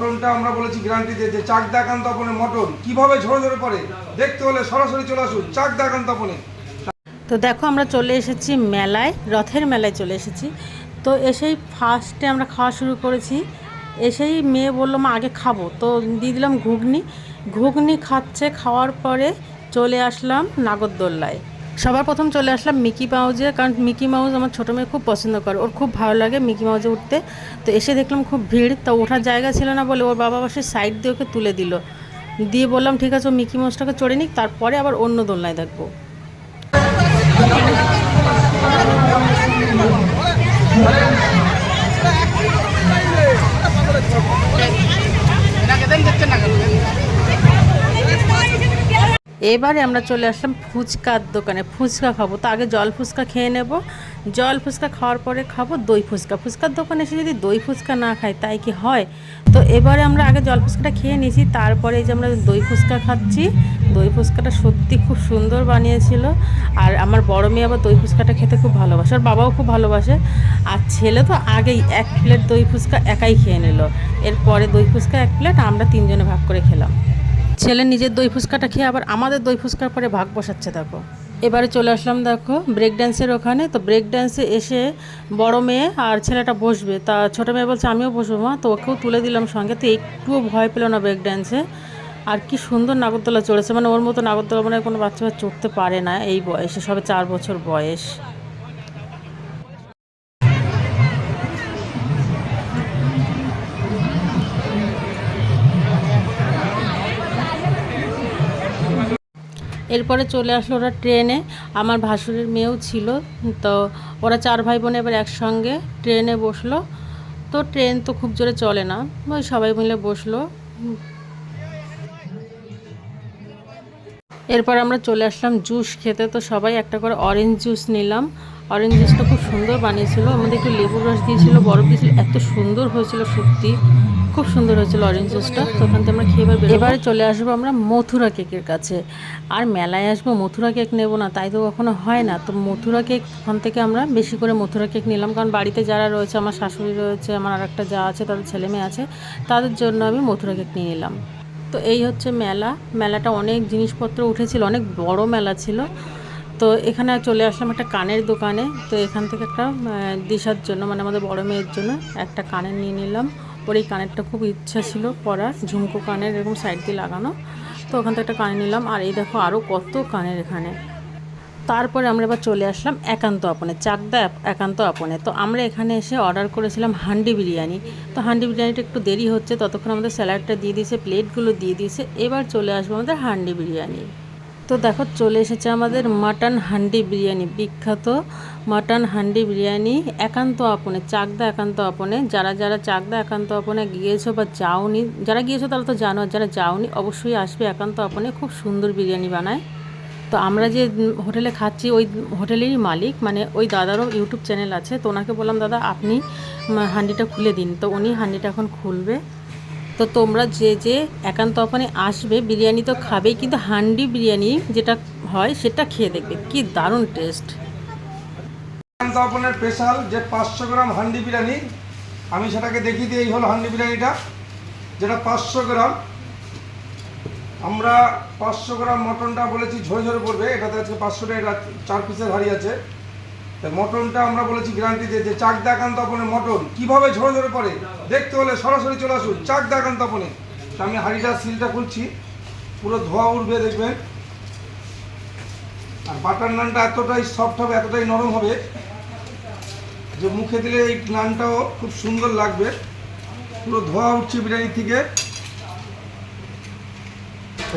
মটনটা আমরা বলেছি গ্যারান্টি দিয়ে, যে চাক দেখান তপনে মটন কীভাবে ঝরে ঝরে পড়ে, দেখতে হলে সরাসরি চলে আসুন চাক দেখান তপনে তো দেখো, আমরা চলে এসেছি মেলায়, রথের মেলায় চলে এসেছি। তো এসেই ফার্স্টে আমরা খাওয়া শুরু করেছি। এসেই মেয়ে বলল, মা, আগে খাব। তো দিয়ে দিলাম ঘুগনি। ঘুগনি খাচ্ছে, খাওয়ার পরে চলে আসলাম নাগরদোল্লায়। সবার প্রথম চলে আসলাম মিকি মাউজে, কারণ মিকি মাউজ আমার ছোটো মেয়ে খুব পছন্দ করে। ওর খুব ভালো লাগে মিকি মাউজে উঠতে। তো এসে দেখলাম খুব ভিড়, তো ওঠার জায়গা ছিল না বলে ওর বাবা বাসের সাইড দিয়ে ওকে তুলে দিল। দিয়ে বললাম, ঠিক আছে, ও মিকি মাউসটাকে চড়ে নিক, তারপরে আবার অন্য দোলনায় দেখব। এবারে আমরা চলে আসলাম ফুচকার দোকানে। ফুচকা খাব। তো আগে জল ফুচকা খেয়ে নেব। জল ফুচকা খাওয়ার পরে খাব দই ফুচকা। ফুচকার দোকানে এসে যদি দই ফুচকা না খাই, তাই কি হয়? তো এবারে আমরা আগে জল ফুচকাটা খেয়ে নিয়েছি। তারপরে এই যে আমরা দই ফুচকা খাচ্ছি। দই ফুচকাটা সত্যি খুব সুন্দর বানিয়েছিল। আর আমার বড় মেয়ে আবার দই ফুচকাটা খেতে খুব ভালোবাসে। আর বাবাও খুব ভালোবাসে। আর ছেলে তো আগেই এক প্লেট দই ফুচকা একাই খেয়ে নিল। এরপরে দই ফুচকা এক প্লেট, আমরা তিনজনে ভাগ করে খেলাম। ছেলে নিজের দই ফুচকাটা খেয়ে আবার আমাদের দই ফুচকার পরে ভাগ বসাচ্ছে, দেখো। এবারে চলে আসলাম, দেখো ব্রেক ড্যান্সের ওখানে। তো ব্রেক ড্যান্সে এসে বড় মেয়ে আর ছেলেটা বসবে। তা ছোটো মেয়ে বলছে, আমিও বসবো মা। তো ওকেও তুলে দিলাম সঙ্গে। তো একটুও ভয় পেল না ব্রেক ড্যান্সে আর কি সুন্দর নাগরদোলা চড়েছে। মানে ওর মতো নাগরদোলা মানে কোনো বাচ্চা চড়তে পারে না এই বয়সে, সবে চার বছর বয়স। এরপরে চলে আসলো ওরা ট্রেনে। আমার ভাসুরের মেয়েও ছিল, তো ওরা চার ভাই বোন এবার একসঙ্গে ট্রেনে বসল। তো ট্রেন তো খুব জোরে চলে না, ওই সবাই মিলে বসল। এরপর আমরা চলে আসলাম জুস খেতে, তো সবাই একটা করে অরেঞ্জ জুস নিলাম। অরেঞ্জ জুসটা খুব সুন্দর বানিয়েছিল, আমাদের একটু লেবুর রস দিয়েছিল, বরফ দিয়েছিল, এত সুন্দর হয়েছিল সত্যি। খুব সুন্দর হয়েছিল অরেঞ্জ জুসটা তো ওখান থেকে আমরা খেয়ে এবার এবারে চলে আসব আমরা মথুরা কেকের কাছে। আর মেলায় আসব, মথুরা কেক নেব না, তাই তো কখনো হয় না। তো মথুরা কেক ওখান থেকে আমরা বেশি করে মথুরা কেক নিলাম। কারণ বাড়িতে যারা রয়েছে, আমার শাশুড়ি রয়েছে, আমার আর একটা যা আছে, তাদের ছেলে মেয়ে আছে, তাদের জন্য আমি মথুরা কেক নিয়ে নিলাম তো এই হচ্ছে মেলা। মেলাটা অনেক জিনিসপত্র উঠেছিল, অনেক বড় মেলা ছিল। তো এখানে চলে আসলাম একটা কানের দোকানে। তো এখান থেকে একটা দিশার জন্য মানে আমাদের বড় মেয়ের জন্য একটা কানের নিয়ে নিলাম। ওর এই কানেরটা খুব ইচ্ছা ছিল পরার, ঝুমকো কানের এরকম সাইড দিয়ে লাগানো। তো ওখান থেকে একটা কানের নিলাম, আর এই দেখো আরও কত কানের এখানে। তারপরে আমরা এবার চলে আসলাম একান্ত আপনে, চাকদা একান্ত আপনে। তো আমরা এখানে এসে অর্ডার করেছিলাম হান্ডি বিরিয়ানি। তো হান্ডি বিরিয়ানিটা একটু দেরি হচ্ছে, ততক্ষণ আমাদের স্যালাডটা দিয়ে দিয়েছে, প্লেটগুলো দিয়ে দিয়েছে। এবার চলে আসব আমাদের হান্ডি বিরিয়ানি। তো দেখো, চলে এসেছে আমাদের মাটন হান্ডি বিরিয়ানি, বিখ্যাত মাটন হান্ডি বিরিয়ানি, একান্ত আপনে, চাকদা একান্ত আপনে। যারা যারা চাকদা একান্ত আপনে গিয়েছো বা যাওনি, যারা গিয়েছো তারা তো জানো, যারা যাওনি অবশ্যই আসবে একান্ত আপনে, খুব সুন্দর বিরিয়ানি বানায়। তো আমরা যে হোটেলে খাচ্ছি, ওই হোটেলেরই মালিক মানে ওই দাদারও ইউটিউব চ্যানেল আছে, তো ওনাকে বললাম, দাদা, আপনি হান্ডিটা খুলে দিন। তো উনি হান্ডিটা এখন খুলবে। তো তোমরা যে যে একান্ত ওখানে আসবে, বিরিয়ানি তো খাবেই, কিন্তু হান্ডি বিরিয়ানি যেটা হয় সেটা খেয়ে দেখবে। কি দারুণ টেস্ট তপনের স্পেশাল যে পাঁচশো গ্রাম হান্ডি বিরিয়ানি, আমি সেটাকে দেখিয়ে দিই, এই হলো হান্ডি বিরিয়ানিটা। যেটা পাঁচশো গ্রাম, আমরা পাঁচশো গ্রাম মটনটা বলেছি ঝরে ঝরে পড়বে এটাতে আজকে পাঁচশো টাকা, চার পিসের হাড়ি আছে। মটনটা আমরা বলেছি গ্যারান্টি চাক দেখান তপনের মটন কীভাবে ঝরে ঝরে পড়ে, দেখতে হলে সরাসরি চলে আসুন চাক দেখান তপনে। তো আমি হাড়িটা সিলটা খুলছি, পুরো ধোয়া উঠবে, দেখবেন। আর বাটার নানটা এতটাই সফট হবে, এতটাই নরম হবে, যে মুখে দিলে এই নানটাও খুব সুন্দর লাগবে। পুরো ধোয়া উঠছে বিরিয়ানি থেকে।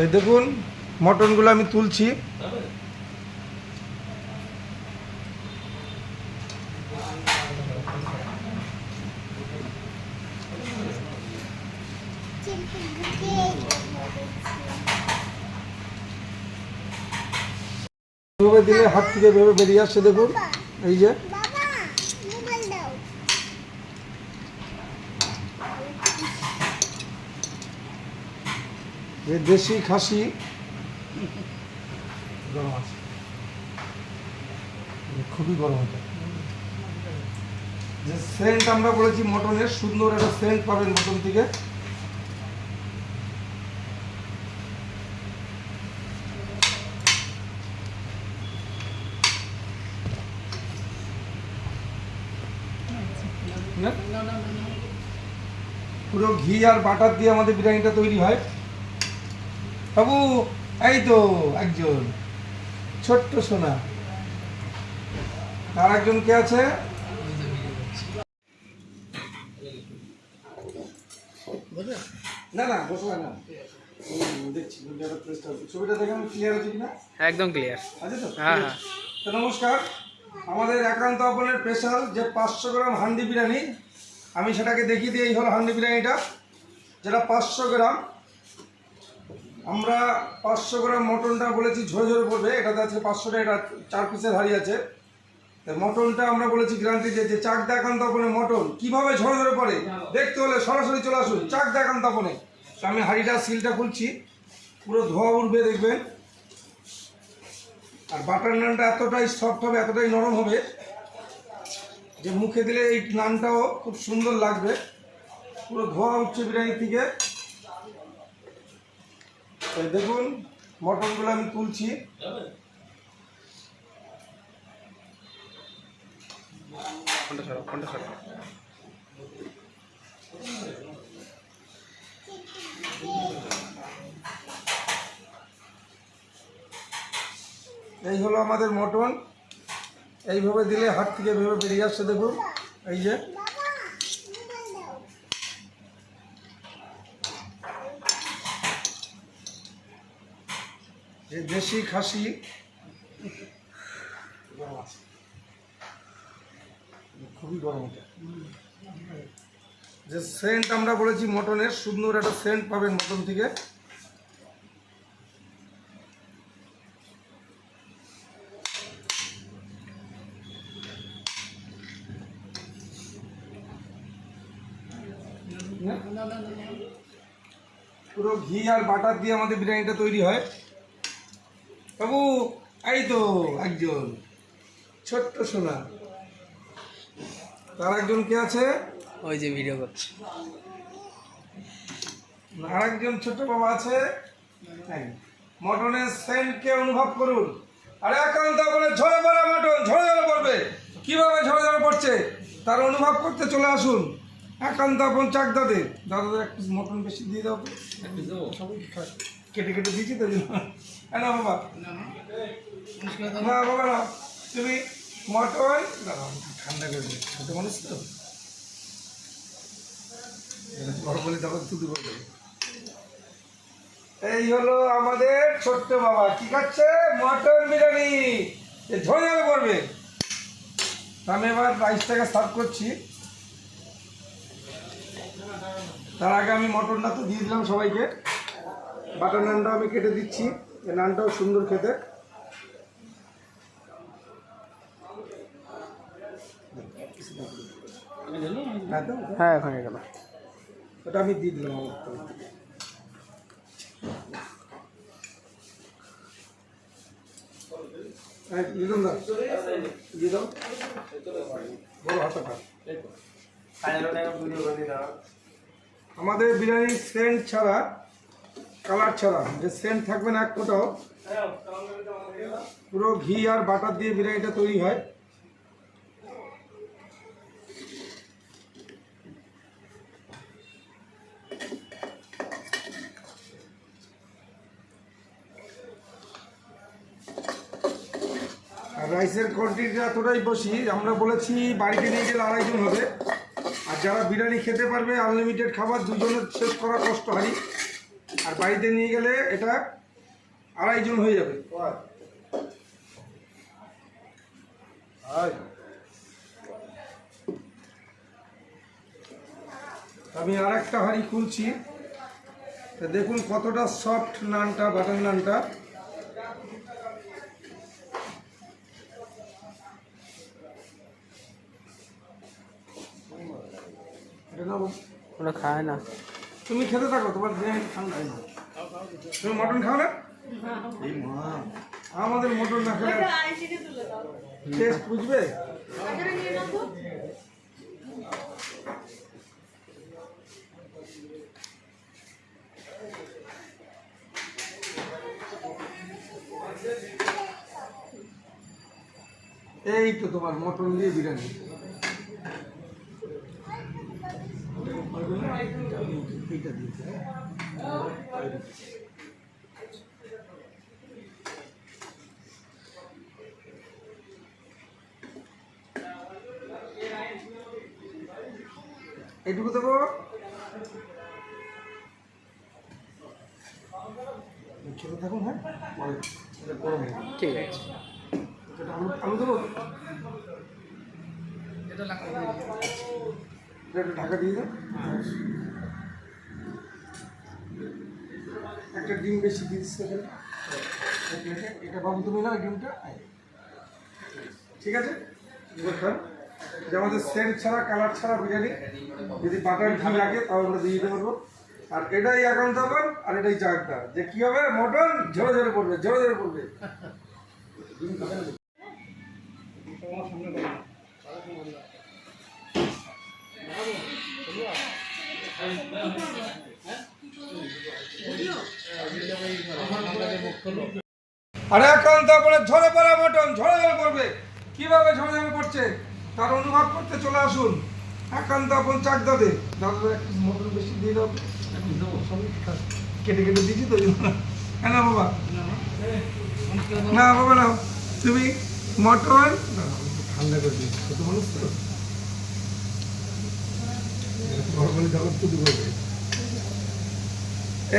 এই দেখুন, মটনগুলো আমি তুলছি। দিলে হাত থেকে ভেবে বেরিয়ে আসছে, দেখুন। এই যে। দেশি খাসি। গরম আছে। খুবই গরম আছে। যে সেন্ট আমরা বলেছি মটনের, সুন্দর একটা সেন্ট পাবেন মটন থেকে। পুরো ঘি আর বাটার দিয়ে আমাদের বিরিয়ানিটা তৈরি হয়। বাবু এই তো একজন ছোট্ট সোনা। আর একজন কে আছে? না না বসবে না। একদম ক্লিয়ার হ্যাঁ, হ্যাঁ। নমস্কার। আমাদের একান্ত আপনের স্পেশাল যে পাঁচশো গ্রাম হান্ডি বিরিয়ানি আমি সেটাকে দেখিয়ে দিই, এই হলো হান্ডি বিরিয়ানিটা, যেটা পাঁচশো গ্রাম। আমরা পাঁচশো গ্রাম মটনটা বলেছি, ঝরে ঝরে পড়বে, এটাতে আছে পাঁচশোটা এটা চার পিসের হাড়ি আছে। তো মটনটা আমরা বলেছি গ্যারান্টি যে যে চাক দেখান তপনে মটন, কীভাবে ঝরে ঝরে পড়ে? দেখতে হলে সরাসরি চলে আসুন, চাক দেখান তপনে। তো আমি হাড়িটা সিলটা খুলছি, পুরো ধোয়া উঠবে, দেখবেন। আর বাটার নানটা এতটাই সফট হবে, এতটাই নরম হবে যে মুখে দিলে এই নানটাও খুব সুন্দর লাগবে। পুরো ধোয়া উঠছে বিরিয়ানি থেকে দেখুন মটনগুলো আমি তুলছি। এই হলো আমাদের মটন। এইভাবে দিলে হাত থেকে ভেবে বেরিয়ে আসছে দেখুন এই যে। দেশি খাসি। খুবই গরম যে সেন্ট আমরা বলেছি মটনের, সুন্দর একটা সেন্ট পাবেন মটন থেকে পুরো ঘি আর বাটার দিয়ে আমাদের বিরিয়ানিটা তৈরি হয়। বাবু এই তো একজন ছোট্ট সোনা। তার একজন কে আছে? ওই যে ভিডিও করছে। আর একজন ছোট্ট বাবা আছে? মটনের সেন্টকে অনুভব করুন। আরে একান্ত বলে ঝরে পড়ে মটন ঝরে ঝরে পড়বে। কীভাবে ঝরে ঝরে পড়ছে? তার অনুভব করতে চলে আসুন। একান্ত আপন চাক দাদে দাদা এক পিস মটন বেশি দিয়ে দাও। সবাই কেটে কেটে দিয়েছি তো হ্যাঁ না বাবা। না বাবা না। তুমি মটন ঠান্ডা করে দিই ছোট মানুষ তো? বড় বলে তখন তুই এই হলো আমাদের ছোট্ট বাবা। কি খাচ্ছে? মটন বিরিয়ানি। ঝরে যাবে পড়বে আমি এবার রাইসটাকে সার্ভ করছি। তার আগে আমি মটনটা তো দিয়ে দিলাম সবাইকে। বাটার নানটা আমি কেটে দিচ্ছি। এই নানটাও সুন্দর খেতে। হ্যাঁ? হ্যাঁ এখন গেল। ওটা আমি দিয়ে দিলাম আমার দিয়ে দাও। বড় হাতাটা। আমাদের বিরিয়ানির সেন্ট ছাড়া, কালার ছাড়া, যে সেন্ট থাকবে না এক ফোটাও, পুরো ঘি আর বাটার দিয়ে বিরিয়ানিটা তৈরি হয়। রাইসের কোয়ান্টিটিটা এতটাই বসি আমরা বলেছি বাড়িতে নিয়ে গেলে আড়াইজন হবে। যারা বিরিয়ানি খেতে পারবে আনলিমিটেড খাবার, দুজনের শেষ করা কষ্ট হয় আর বাড়িতে নিয়ে গেলে এটা আড়াইজন হয়ে যাবে। আমি আর একটা হাঁড়ি খুলছি। দেখুন কতটা সফট নানটা বাটার নানটা। ওরা খায় না। তুমি খেতে থাকো তোমার ঠান্ডা হয় না তুমি মটন খাও না? এই মা। আমাদের মটন না খেলে টেস্ট বুঝবে? এই তো তোমার মটন দিয়ে বিরিয়ানি। এইটা দিয়েছে এইটুকু দেবো? খেতে থাকুন হ্যাঁ? পরে এটা গরম ঠিক আছে। আলু আলু দেবো? এটা ঢাকা দিয়ে দাও ডিম বেশি দিচ্ছে এখানে। এটা বাবু তুমি না ডিমটা ঠিক আছে? যে আমাদের সেন্ট ছাড়া কালার ছাড়া বিরিয়ানি যদি বাটার ঘি লাগে তাও আমরা দিয়ে দিতে পারব। আর এটাই একাউন্ট দাবার আর এটাই চারটা। যে কি হবে? মটন ঝরে ঝরে পড়বে ঝরে ঝরে পড়বে। ডিম আরে এখন তারপরে ঝরে পড়া মটন, ঝরে ঝরে পড়বে। কীভাবে ঝরে ঝরে পড়ছে? তার অনুভব করতে চলে আসুন। একান্ত আপন চাক দাদে। একটু মটন বেশি দিয়ে দাও কেটে কেটে দিচ্ছি তো না বাবা। না বাবা, না। তুমি মটন ঠান্ডা করে দিই। ছোট মানুষ তো। গরম জগৎ করবে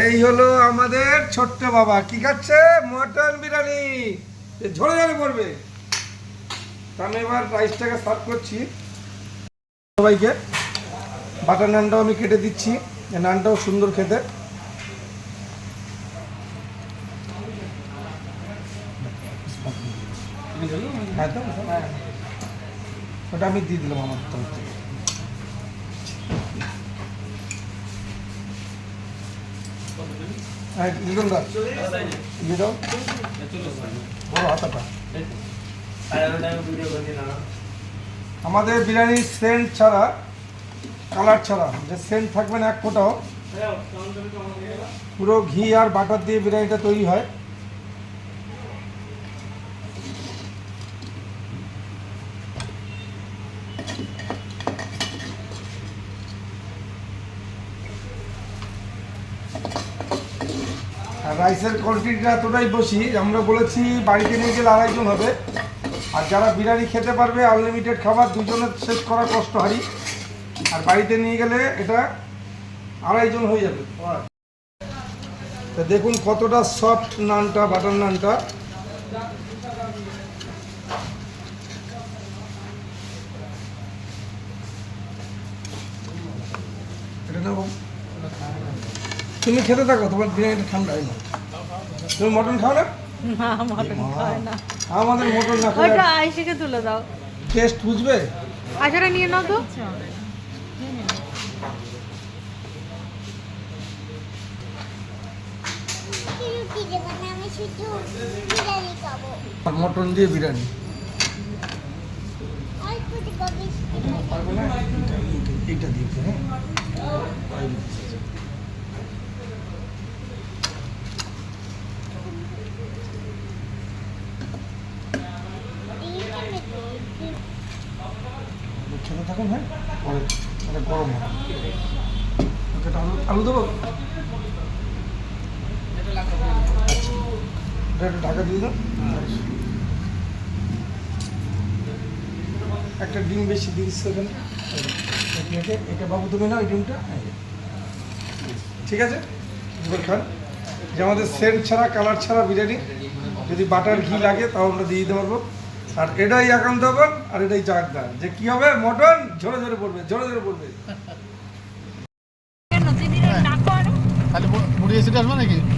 এই হলো আমাদের ছোট্ট বাবা। কি খাচ্ছে? মটন বিরিয়ানি। ঝরে ঝরে পড়বে তা আমি এবার রাইসটাকে সার্ভ করছি। সবাইকে। বাটার নানটাও আমি কেটে দিচ্ছি। নানটাও সুন্দর খেতে। হ্যাঁ তো? হ্যাঁ। ওটা আমি দিয়ে দিলাম আমার থেকে হ্যাঁ লিটন দা দিয়ে দাও বড় হাতাটা আমাদের বিরিয়ানির সেন্ট ছাড়া, কালার ছাড়া, যে সেন্ট থাকবে না এক ফোটাও, পুরো ঘি আর বাটার দিয়ে বিরিয়ানিটা তৈরি হয়। রাইসের কোয়ান্টিটিটা এতটাই বেশি আমরা বলেছি বাড়িতে নিয়ে গেলে আড়াইজন হবে। আর যারা বিরিয়ানি খেতে পারবে আনলিমিটেড খাবার, দুজনের শেষ করা কষ্ট হারি। আর বাড়িতে নিয়ে গেলে এটা আড়াইজন হয়ে যাবে। তা দেখুন কতটা সফট নানটা বাটার নানটা। এটা নেব তুমি খেতে থাকো তোমার বিরিয়ানিটা ঠান্ডা হয় না তুমি মটন খাও না? না মটন খায় না। আমাদের মটন না ওইটা খেলে আইসিকে তুলে দাও। টেস্ট বুঝবে? আচারা নিয়ে নাও তো। মটন দিয়ে বিরিয়ানি। এইটা এইটা হ্যাঁ খেতে থাকুন হ্যাঁ পরে এটা গরম হবে ওকে, এটা আলু দেবো? একটু ঢাকা দিয়ে একটা ডিম বেশি দিচ্ছে ওখানে। এটা বাবু তুমি না ওই ডিমটা। ঠিক আছে? খান। যে আমাদের সেন্ট ছাড়া, কালার ছাড়া বিরিয়ানি, যদি বাটার ঘি লাগে তাও আমরা দিয়ে দিতে পারব। আর এটাই একান্ত আর এটাই চাকদা যে কি হবে? মটন ঝরে ঝরে পড়বে, ঝরে ঝরে পড়বে। খালি মুড়ি এসে আসবে নাকি